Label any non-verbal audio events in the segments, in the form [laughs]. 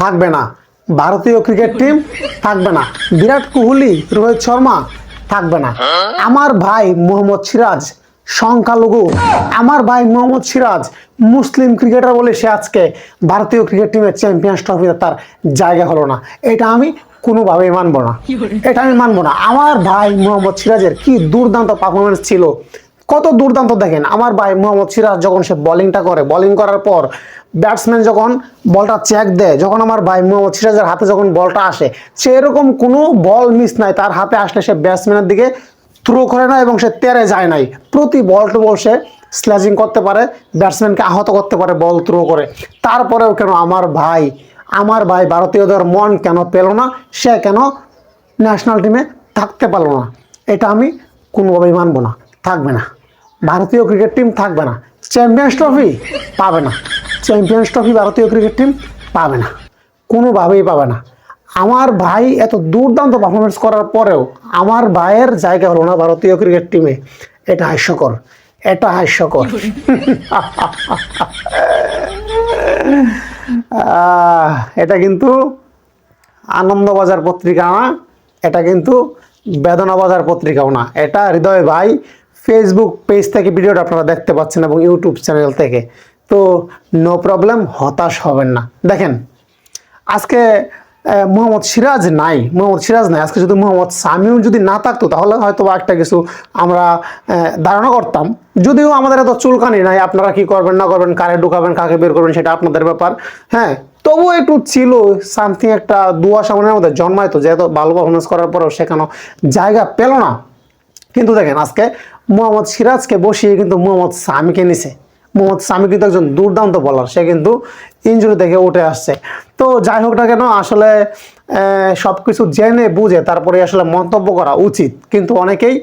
থাকবে না। ভারতীয় ক্রিকেট টিম থাকবে না। বিরাট কোহলি রোহিত শর্মা থাকবে না। আমার ভাই মোহাম্মদ সিরাজ সংখ্যালঘু। আমার ভাই মোহাম্মদ সিরাজ মুসলিম ক্রিকেটার বলে সে আজকে ভারতীয় ক্রিকেট টিমের চ্যাম্পিয়ন্স ট্রফিতে তার জায়গা হলো না। এটা আমি কোনোভাবেই মানবো না। এটা আমি মানবো না। আমার ভাই মোহাম্মদ সিরাজের কি দুর্দান্ত পারফরমেন্স ছিল কত দুর্দান্ত দেখেন। আমার ভাই মোহাম্মদ সিরাজ যখন সে বোলিংটা করে বোলিং করার পর ব্যাটসম্যান যখন বলটা চেক দেয়, যখন আমার ভাই মোহাম্মদ সিরাজের হাতে যখন বলটা আসে, সে এরকম কোনো বল মিস নাই। তার হাতে আসলে সে ব্যাটসম্যানের দিকে থ্রো করে না এবং সে তেরে যায় নাই। প্রতি বল টু বল সে স্ল্যাজিং করতে পারে ব্যাটসম্যানকে আহত করতে পারে বল থ্রো করে। তারপরেও কেন আমার ভাই আমার ভাই ভারতীয়দের মন কেন পেল না, সে কেন ন্যাশনাল টিমে থাকতে পারল না? এটা আমি কোনোভাবেই মানবো না, থাকবে না। ভারতীয় ক্রিকেট টিম থাকবে না। চ্যাম্পিয়ন্স ট্রফি পাবে না। চ্যাম্পিয়ন্স ট্রফি ভারতীয় ক্রিকেট টিম পাবে না। কোনোভাবেই পাবে না। আমার ভাই এত দুর্দান্ত পারফরমেন্স করার পরেও আমার ভাইয়ের জায়গা হলো না ভারতীয় ক্রিকেট টিমে এটা হাস্যকর। এটা হাস্যকর। এটা কিন্তু আনন্দবাজার পত্রিকা না। এটা কিন্তু বেদনাবাজার পত্রিকাও না। এটা হৃদয় ভাই ফেসবুক পেজ থেকে ভিডিওটা আপনারা দেখতে পাচ্ছেন এবং ইউটিউব চ্যানেল থেকে। তো নো প্রবলেম হতাশ হবেন না। দেখেন, আজকে মোহাম্মদ সিরাজ নাই, মোহাম্মদ সিরাজ নাই। আজকে যদি মোহাম্মদ সামিউল যদি না থাকতো, তাহলে হয়তো একটা কিছু আমরা ধারণা করতাম। যদিও আমাদের এত চুলকানি নাই, আপনারা কি করবেন, না করবেন, কারে ঢুকাবেন, কাকে বের করবেন, সেটা আপনাদের ব্যাপার। হ্যাঁ তবুও একটু ছিল সামথিং একটা দুয়া সামনের মধ্যে জন্মাইতো যেহেতু ভালো পারফরমেন্স করার পরেও সেখানে জায়গা পেল না। কিন্তু দেখেন আজকে মোহাম্মদ সিরাজকে বসিয়ে কিন্তু মোহাম্মদ সামিকে নিছে। মোহাম্মদ সামি কিন্তু একজন দুর্দান্ত বলার সে কিন্তু ইঞ্জুরি থেকে উঠে আসছে। তো যাই হোক না কেন, আসলে সব কিছু জেনে বুঝে তারপরে আসলে মন্তব্য করা উচিত। কিন্তু অনেকেই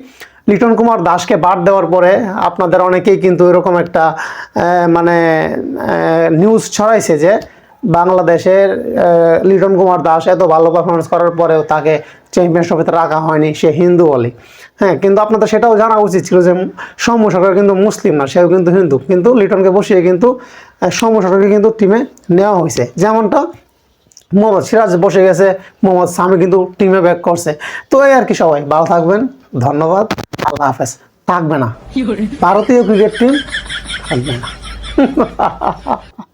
লিটন কুমার দাসকে বাদ দেওয়ার পরে আপনাদের অনেকেই কিন্তু এরকম একটা মানে নিউজ ছড়াইছে যে বাংলাদেশের লিটন কুমার দাস এত ভালো পারফরমেন্স করার পরেও তাকে চ্যাম্পিয়ন্স ট্রফিতে রাখা হয়নি সে হিন্দু বলে। হ্যাঁ কিন্তু আপনাদের সেটাও জানা উচিত ছিল যে সৌম্য সরকার কিন্তু মুসলিম না সেও কিন্তু হিন্দু। কিন্তু লিটনকে বসিয়ে কিন্তু সৌম্য সরকারকে কিন্তু টিমে নেওয়া হয়েছে। যেমনটা মোহাম্মদ সিরাজ বসে গেছে মোহাম্মদ সামি কিন্তু টিমে ব্যাক করছে। তো এই আর কি সবাই ভালো থাকবেন ধন্যবাদ আল্লাহ হাফেজ। থাকবে না। ভারতীয় ক্রিকেট টিম থাকবে না। [laughs]